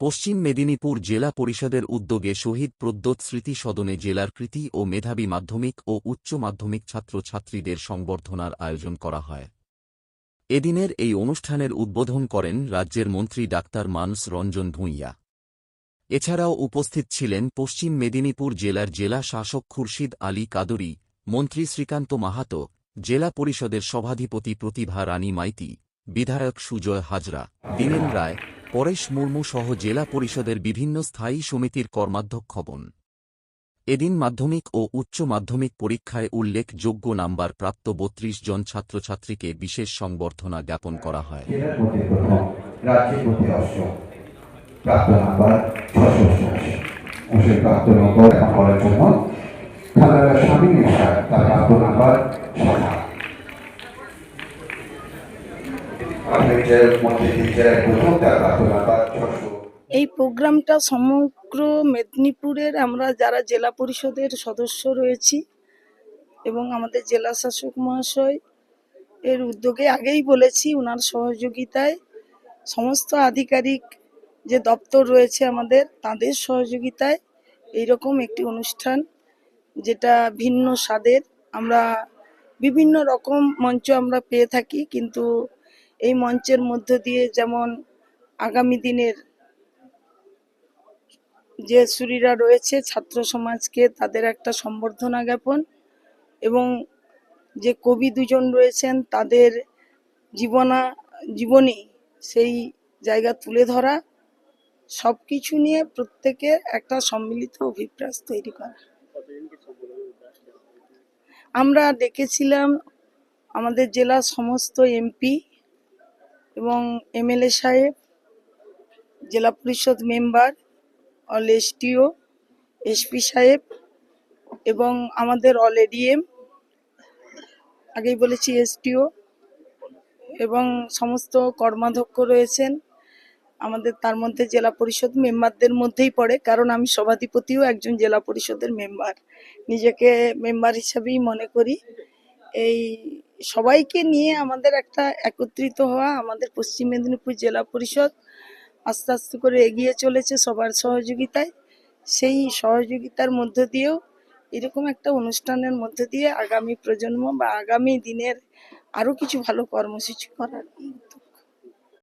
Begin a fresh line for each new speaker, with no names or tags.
পশ্চিম মেদিনীপুর জেলা পরিষদের উদ্যোগে শহীদ প্রদ্যোৎ স্মৃতি সদনে জেলার কৃতি ও মেধাবী মাধ্যমিক ও উচ্চ মাধ্যমিক ছাত্রছাত্রীদের সংবর্ধনার আয়োজন করা হয়। এদিনের এই অনুষ্ঠানের উদ্বোধন করেন রাজ্যের মন্ত্রী ডাক্তার মানস রঞ্জন ভূঁইয়া। এছাড়াও উপস্থিত ছিলেন পশ্চিম মেদিনীপুর জেলার জেলা শাসক খুরশিদ আলী কাদরি, মন্ত্রী শ্রীকান্ত মাহাতো, জেলা পরিষদের সভাধিপতি প্রতিভা রানী মাইতি, বিধায়ক সুজয় হাজরা দীনেন রায় পরেশ মুর্মু সহ জেলা পরিষদের বিভিন্ন স্থায়ী সমিতির কর্মাধ্যক্ষগণ এদিন মাধ্যমিক ও উচ্চ মাধ্যমিক পরীক্ষায় উল্লেখযোগ্য নাম্বার প্রাপ্ত বত্রিশ জন ছাত্রছাত্রীকে বিশেষ সংবর্ধনা জ্ঞাপন করা হয়।
প্রাপ্ত ছশো অষ্টআশি অংশের প্রাপ্ত নম্বর এখন করার জন্য থানার স্বামী স্যার তার প্রাপ্ত নাম্বার ছটা আপনাদের মধ্যে তিন জেলায় প্রথম তার প্রাপ্ত নাম্বার ছশো
এই প্রোগ্রামটা সমগ্র মেদিনীপুরের, আমরা যারা জেলা পরিষদের সদস্য রয়েছি এবং আমাদের জেলা শাসক মহাশয় এর উদ্যোগে আগেই বলেছি ওনার সহযোগিতায় সমস্ত আধিকারিক যে দপ্তর রয়েছে আমাদের, তাদের সহযোগিতায় এইরকম একটি অনুষ্ঠান যেটা ভিন্ন স্বাদের। আমরা বিভিন্ন রকম মঞ্চ আমরা পেয়ে থাকি, কিন্তু এই মঞ্চের মধ্য দিয়ে যেমন আগামী দিনের যে সুরীরা রয়েছে ছাত্র সমাজকে তাদের একটা সম্বর্ধনা জ্ঞাপন এবং যে কবি দুজন রয়েছেন তাদের জীবনা, জীবনী সেই জায়গা তুলে ধরা সব কিছু নিয়ে প্রত্যেকের একটা সম্মিলিত অভিপ্রাস তৈরি করা। আমরা ডেকেছিলাম আমাদের জেলার সমস্ত এমপি এবং এমএলএ সাহেব, জেলা পরিষদ মেম্বার, অল এসটিও এসপি সাহেব এবং আমাদের অল এডিএম, আগেই বলেছি এসটিও এবং সমস্ত কর্মাধ্যক্ষ রয়েছেন। আমাদের তার মধ্যে জেলা পরিষদ মেম্বারদের মধ্যেই পড়ে, কারণ আমি সভাধিপতিও একজন জেলা পরিষদের মেম্বার। নিজেকে মেম্বার হিসাবেই মনে করি। এই সবাইকে নিয়ে আমাদের একটা একত্রিত হওয়া আমাদের পশ্চিম মেদিনীপুর জেলা পরিষদ আস্তে আস্তে করে এগিয়ে চলেছে সবার সহযোগিতায়। সেই সহযোগিতার মধ্য দিয়েও এরকম একটা অনুষ্ঠানের মধ্য দিয়ে আগামী প্রজন্ম বা আগামী দিনের আরও কিছু ভালো কর্মসূচি করার